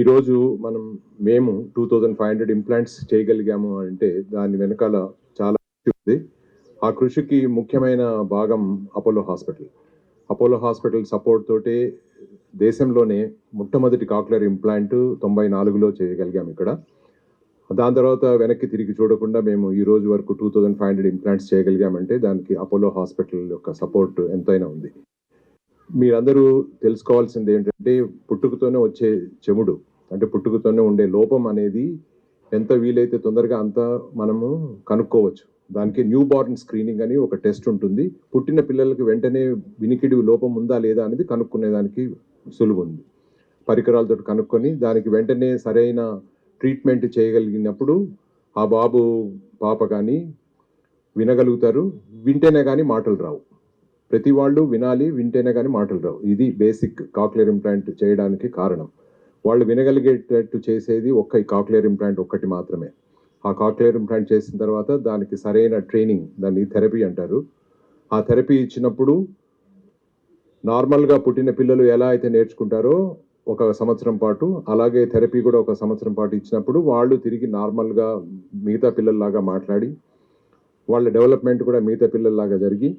ఈరోజు మనం మేము two thousand five hundred implants చేయగలిగాము అంటే దాని వెనకాల చాలా కృషి ఉంది. ఆ కృషికి ముఖ్యమైన భాగం Apollo hospital. Apollo hospital support తోటే దేశంలోనే మొట్టమొదటి కాక్లర్ ఇంప్లాంట్ తొంభై నాలుగులో చేయగలిగాం ఇక్కడ. దాని తర్వాత వెనక్కి తిరిగి చూడకుండా మేము ఈ రోజు వరకు two thousand five hundred implants చేయగలిగామంటే దానికి అపోలో హాస్పిటల్ యొక్క సపోర్ట్ ఎంతైనా ఉంది. మీరందరూ తెలుసుకోవాల్సింది ఏంటంటే పుట్టుకతోనే వచ్చే చెముడు. అంటే పుట్టుకతోనే ఉండే లోపం అనేది ఎంత వీలైతే తొందరగా అంత మనము కనుక్కోవచ్చు. దానికి న్యూ బార్న్ స్క్రీనింగ్ అని ఒక టెస్ట్ ఉంటుంది. పుట్టిన పిల్లలకి వెంటనే వినికిడి లోపం ఉందా లేదా అనేది కనుక్కునేదానికి సులువు ఉంది. పరికరాలతో కనుక్కొని దానికి వెంటనే సరైన ట్రీట్మెంట్ చేయగలిగినప్పుడు ఆ బాబు పాప కానీ వినగలుగుతారు. వింటేనే కానీ మాటలు రావు. ప్రతి వాళ్ళు వినాలి వింటేనే కానీ మాటలు రావు. ఇది బేసిక్ కాక్లియర్ ఇంప్లాంట్ చేయడానికి కారణం. వాళ్ళు వినగలిగేటట్టు చేసేది ఒక్క కాక్లియర్ ఇంప్లాంట్ ఒక్కటి మాత్రమే. ఆ కాక్లియర్ ఇంప్లాంట్ చేసిన తర్వాత దానికి సరైన ట్రైనింగ్ దాన్ని థెరపీ అంటారు. ఆ థెరపీ ఇచ్చినప్పుడు నార్మల్గా పుట్టిన పిల్లలు ఎలా అయితే నేర్చుకుంటారో ఒక సంవత్సరం పాటు అలాగే థెరపీ కూడా ఒక సంవత్సరం పాటు ఇచ్చినప్పుడు వాళ్ళు తిరిగి నార్మల్గా మిగతా పిల్లల్లాగా మాట్లాడి వాళ్ళ డెవలప్మెంట్ కూడా మిగతా పిల్లల్లాగా జరిగి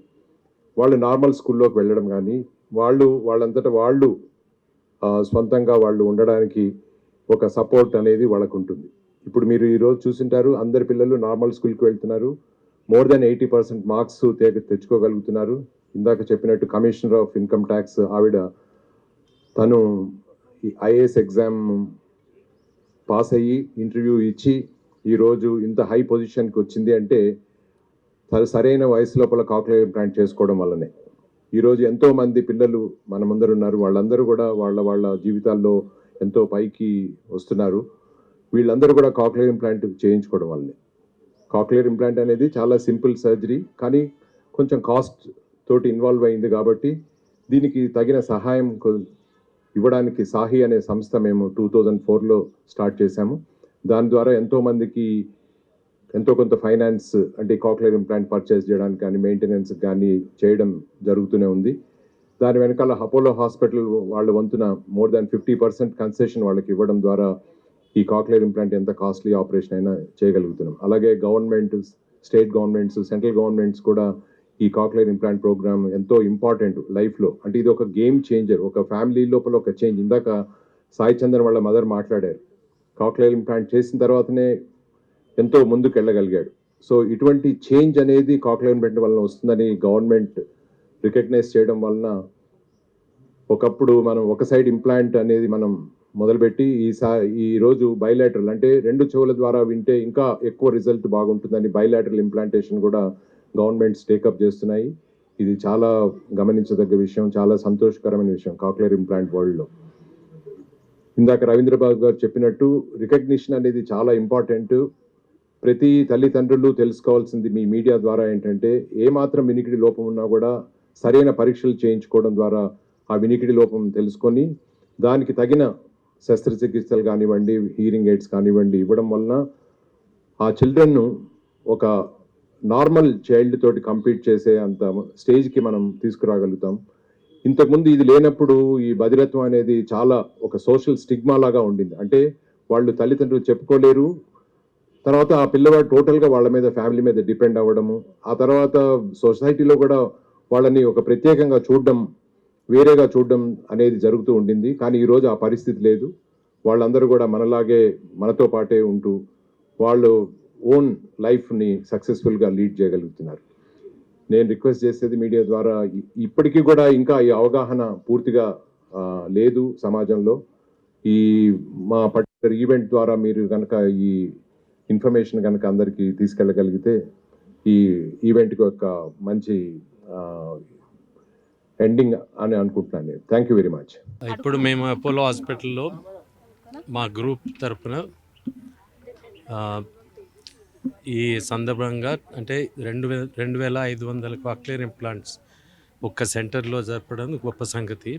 వాళ్ళు నార్మల్ స్కూల్లోకి వెళ్ళడం కానీ వాళ్ళు వాళ్ళంతటా వాళ్ళు సొంతంగా వాళ్ళు ఉండడానికి ఒక సపోర్ట్ అనేది వాళ్ళకు ఉంటుంది ఇప్పుడు మీరు ఈరోజు చూసింటారు అందరి పిల్లలు నార్మల్ స్కూల్కి వెళ్తున్నారు more than eighty percent marks తెచ్చుకోగలుగుతున్నారు. ఇందాక చెప్పినట్టు కమిషనర్ ఆఫ్ ఇన్కమ్ ట్యాక్స్ ఆవిడ తను ఈ ఐఏఎస్ ఎగ్జామ్ పాస్ అయ్యి ఇంటర్వ్యూ ఇచ్చి ఈరోజు ఇంత హై పొజిషన్కి వచ్చింది అంటే తను సరైన వయసు లోపల కాకులేట్ ప్లాంట్ చేసుకోవడం వల్లనే. ఈరోజు ఎంతో మంది పిల్లలు మన ఉన్నారు. వాళ్ళందరూ కూడా వాళ్ళ వాళ్ళ జీవితాల్లో ఎంతో పైకి వస్తున్నారు. వీళ్ళందరూ కూడా కాక్లియర్ ఇంప్లాంట్ చేయించుకోవడం వల్లనే. కాక్లియర్ ఇంప్లాంట్ అనేది చాలా సింపుల్ సర్జరీ కానీ కొంచెం కాస్ట్ తోటి ఇన్వాల్వ్ అయింది కాబట్టి దీనికి తగిన సహాయం ఇవ్వడానికి సాహి అనే సంస్థ మేము టూ థౌజండ్ ఫోర్లో స్టార్ట్ చేశాము. దాని ద్వారా ఎంతోమందికి ఎంతో కొంత ఫైనాన్స్ అంటే కాక్లేర్ ఇంప్లాంట్ పర్చేస్ చేయడానికి కానీ మెయింటెనెన్స్ కానీ చేయడం జరుగుతూనే ఉంది. దాని వెనకాల అపోలో హాస్పిటల్ వాళ్ళ వంతున more than fifty percent concession వాళ్ళకి ఇవ్వడం ద్వారా ఈ కాక్లేర్ ఇంప్లాంట్ ఎంత కాస్ట్లీ ఆపరేషన్ అయినా చేయగలుగుతున్నాం. అలాగే government state governments central governments కూడా ఈ కాక్లేర్ ఇంప్లాంట్ ప్రోగ్రామ్ ఎంతో ఇంపార్టెంట్ లైఫ్లో. అంటే ఇది ఒక గేమ్ చేంజర్ ఒక ఫ్యామిలీ లోపల ఒక చేంజ్. ఇందాక సాయి చందన్ వాళ్ళ మదర్ మాట్లాడారు కాక్లేర్ ఇంప్లాంట్ చేసిన తర్వాతనే ఎంతో ముందుకు వెళ్ళగలిగాడు సో ఇటువంటి చేంజ్ అనేది కాక్లైన్ బెండ్ వలన వస్తుందని గవర్నమెంట్ రికగ్నైజ్ చేయడం వలన ఒకప్పుడు మనం ఒక సైడ్ ఇంప్లాంట్ అనేది మనం మొదలుపెట్టి ఈసా ఈ రోజు అంటే రెండు చెవుల ద్వారా వింటే ఇంకా ఎక్కువ రిజల్ట్ బాగుంటుందని బైలాటరల్ ఇంప్లాంటేషన్ కూడా గవర్నమెంట్స్ టేకప్ చేస్తున్నాయి. ఇది చాలా గమనించదగ్గ విషయం చాలా సంతోషకరమైన విషయం కాక్లియర్ ఇంప్లాంట్ వరల్డ్లో. ఇందాక రవీంద్రబాబు గారు చెప్పినట్టు రికగ్నిషన్ అనేది చాలా ఇంపార్టెంట్. ప్రతి తల్లిదండ్రులు తెలుసుకోవాల్సింది మీ మీడియా ద్వారా ఏంటంటే ఏ మాత్రం వినికిడి లోపం ఉన్నా కూడా సరైన పరీక్షలు చేయించుకోవడం ద్వారా ఆ వినికిడి లోపం తెలుసుకొని దానికి తగిన శస్త్రచికిత్సలు కానివ్వండి హీరింగ్ ఎయిడ్స్ కానివ్వండి ఇవ్వడం వలన ఆ చిల్డ్రన్ను ఒక నార్మల్ చైల్డ్ తోటి కంపీట్ చేసే అంత స్టేజ్కి మనం తీసుకురాగలుగుతాం. ఇంతకుముందు ఇది లేనప్పుడు ఈ బధిరత్వం అనేది చాలా ఒక సోషల్ స్టిగ్మా లాగా ఉండింది. అంటే వాళ్ళు తల్లిదండ్రులు చెప్పుకోలేరు తర్వాత ఆ పిల్లవాడు టోటల్గా వాళ్ళ మీద ఫ్యామిలీ మీద డిపెండ్ అవ్వడము. ఆ తర్వాత సొసైటీలో కూడా వాళ్ళని ఒక ప్రత్యేకంగా చూడడం వేరేగా చూడడం అనేది జరుగుతూ ఉండింది. కానీ ఈరోజు ఆ పరిస్థితి లేదు. వాళ్ళందరూ కూడా మనలాగే మనతో పాటే ఉంటూ వాళ్ళు ఓన్ లైఫ్ని సక్సెస్ఫుల్గా లీడ్ చేయగలుగుతున్నారు. నేను రిక్వెస్ట్ చేసేది మీడియా ద్వారా ఇప్పటికీ కూడా ఇంకా ఈ అవగాహన పూర్తిగా లేదు సమాజంలో. ఈ మా పర్టికులర్ ఈవెంట్ ద్వారా మీరు కనుక ఈ ఇన్ఫర్మేషన్ కనుక అందరికీ తీసుకెళ్ళగలిగితే ఈ ఈవెంట్కి ఒక మంచి ఎండింగ్ అని అనుకుంటున్నాను నేను. థ్యాంక్ యూ వెరీ మచ్ ఇప్పుడు మేము అపోలో హాస్పిటల్లో మా గ్రూప్ తరపున ఈ సందర్భంగా అంటే రెండు వే రెండు వేల ఐదు వందల కాక్లియర్ ఇంప్లాంట్స్ ఒక్క సెంటర్లో జరపడం గొప్ప సంగతి.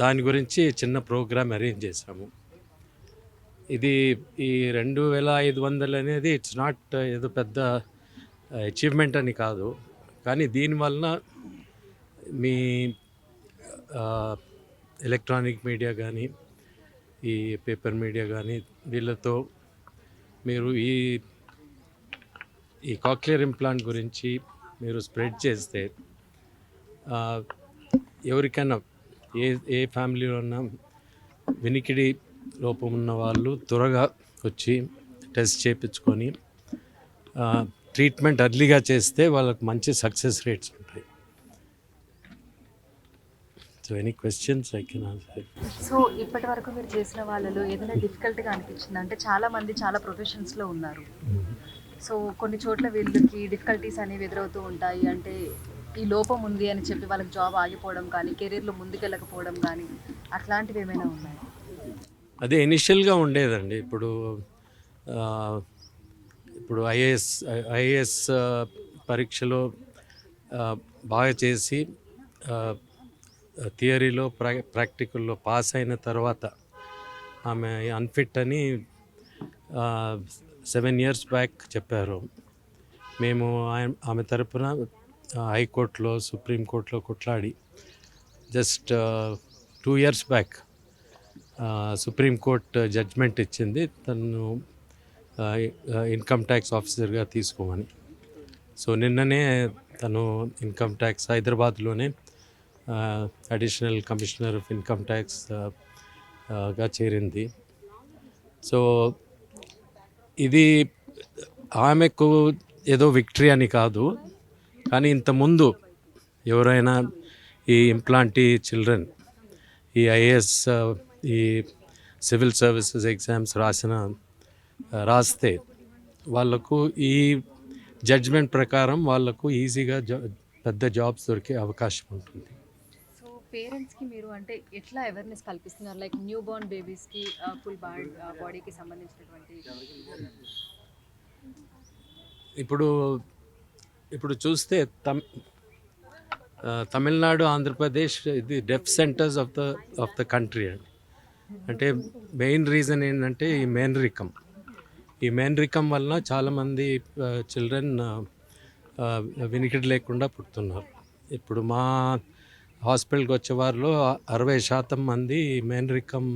దాని గురించి చిన్న ప్రోగ్రామ్ అరేంజ్ చేశాము. ఇది ఈ రెండు వేల ఐదు వందలు అనేది ఇట్స్ నాట్ uh, ఏదో పెద్ద uh, అచీవ్మెంట్ అని కాదు. కానీ దీనివలన మీ ఎలక్ట్రానిక్ మీడియా కానీ ఈ పేపర్ మీడియా కానీ వీళ్ళతో మీరు ఈ ఈ కాక్లియర్ ఇంప్లాంట్ గురించి మీరు స్ప్రెడ్ చేస్తే uh, ఎవరికైనా ఏ ఏ ఫ్యామిలీలో ఉన్నా వినికిడి లోపం ఉన్న వాళ్ళు త్వరగా వచ్చి టెస్ట్ చేయించుకొని ట్రీట్మెంట్ అర్లీగా చేస్తే వాళ్ళకి మంచి సక్సెస్ రేట్స్ ఉంటాయి. So any questions I can answer so ఇప్పటి వరకు మీరు చేసిన వాళ్ళలో ఏదైనా డిఫికల్ట్గా అనిపించింది? అంటే చాలా మంది చాలా ప్రొఫెషన్స్లో ఉన్నారు. సో కొన్ని చోట్ల వీళ్ళకి డిఫికల్టీస్ అనేవి ఎదురవుతూ ఉంటాయి. అంటే ఈ లోపం ఉంది అని చెప్పి వాళ్ళకి జాబ్ ఆగిపోవడం కానీ కెరీర్లో ముందుకెళ్ళకపోవడం కానీ అట్లాంటివి ఏమైనా ఉన్నాయి? అదే ఇనిషియల్గా ఉండేదండి. ఇప్పుడు ఇప్పుడు ఐఏఎస్ ఐఏఎస్ పరీక్షలో బాగా చేసి థియరీలో ప్రా ప్రాక్టికల్లో పాస్ అయిన తర్వాత ఆమె అన్ఫిట్ అని సెవెన్ ఇయర్స్ బ్యాక్ చెప్పారు. మేము ఆమె తరపున హైకోర్టులో సుప్రీంకోర్టులో కొట్లాడి just two years back supreme court judgment ఇచ్చింది. తను ఇన్కమ్ ట్యాక్స్ ఆఫీసర్గా తీసుకోమని. సో నిన్ననే తను ఇన్కమ్ ట్యాక్స్ హైదరాబాద్లోనే అడిషనల్ కమిషనర్ ఆఫ్ ఇన్కమ్ ట్యాక్స్గా చేరింది. సో ఇది ఆమెకు ఏదో విక్టరీ అని కాదు. కానీ ఇంతకుముందు ఎవరైనా ఈ ఇంప్లాంటీ చిల్డ్రన్ ఈ ఐఏఎస్ ఈ సివిల్ సర్వీసెస్ ఎగ్జామ్స్ రాసిన రాస్తే వాళ్ళకు ఈ జడ్జ్మెంట్ ప్రకారం వాళ్ళకు ఈజీగా పెద్ద జాబ్స్ దొరికే అవకాశం ఉంటుంది. సో పేరెంట్స్కి మీరు అంటే ఎట్లా అవేర్నెస్ కల్పిస్తున్నారు? లైక్ న్యూ బోర్న్ బేబీస్కి ఫుల్ బాడీ బాడీకి సంబంధించినటువంటి ఇప్పుడు ఇప్పుడు చూస్తే తమ్ తమిళనాడు ఆంధ్రప్రదేశ్ ఇది deaf centers of the of the country అండి. అంటే మెయిన్ రీజన్ ఏంటంటే ఈ మేనరికం ఈ మేనరికం వలన చాలామంది చిల్డ్రన్ వినికిడి లేకుండా పుడుతున్నారు. ఇప్పుడు మా హాస్పిటల్కి వచ్చే వారిలో అరవై శాతం మంది మేనరికం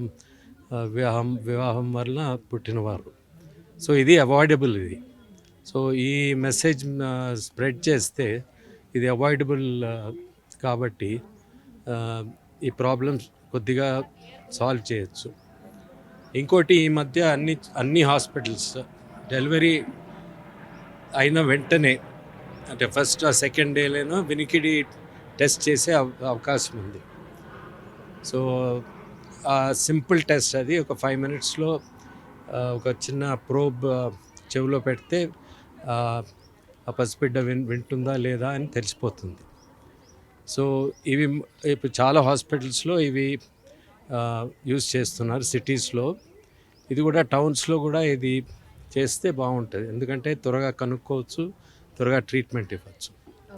వివాహం వివాహం వలన పుట్టినవారు. సో ఇది అవాయిడబుల్ ఇది. సో ఈ మెసేజ్ స్ప్రెడ్ చేస్తే ఇది అవాయిడబుల్ కాబట్టి ఈ ప్రాబ్లమ్స్ కొద్దిగా సాల్వ్ చేయొచ్చు. ఇంకోటి ఈ మధ్య అన్ని అన్ని హాస్పిటల్స్ డెలివరీ అయిన వెంటనే అంటే ఫస్ట్ ఆ సెకండ్ డేలోనో వినికిడి టెస్ట్ చేసే అవకాశం ఉంది. సో ఆ సింపుల్ టెస్ట్ అది ఒక ఫైవ్ మినిట్స్లో ఒక చిన్న ప్రోబ్ చెవిలో పెడితే ఆ, పసిబిడ్డ విన్ వింటుందా లేదా అని తెలిసిపోతుంది. సో ఇవి ఇప్పుడు చాలా హాస్పిటల్స్లో ఇవి యూజ్ చేస్తున్నారు సిటీస్లో. ఇది కూడా టౌన్స్లో కూడా ఇది చేస్తే బాగుంటుంది. ఎందుకంటే త్వరగా కనుక్కోవచ్చు త్వరగా ట్రీట్మెంట్ ఇవ్వచ్చు.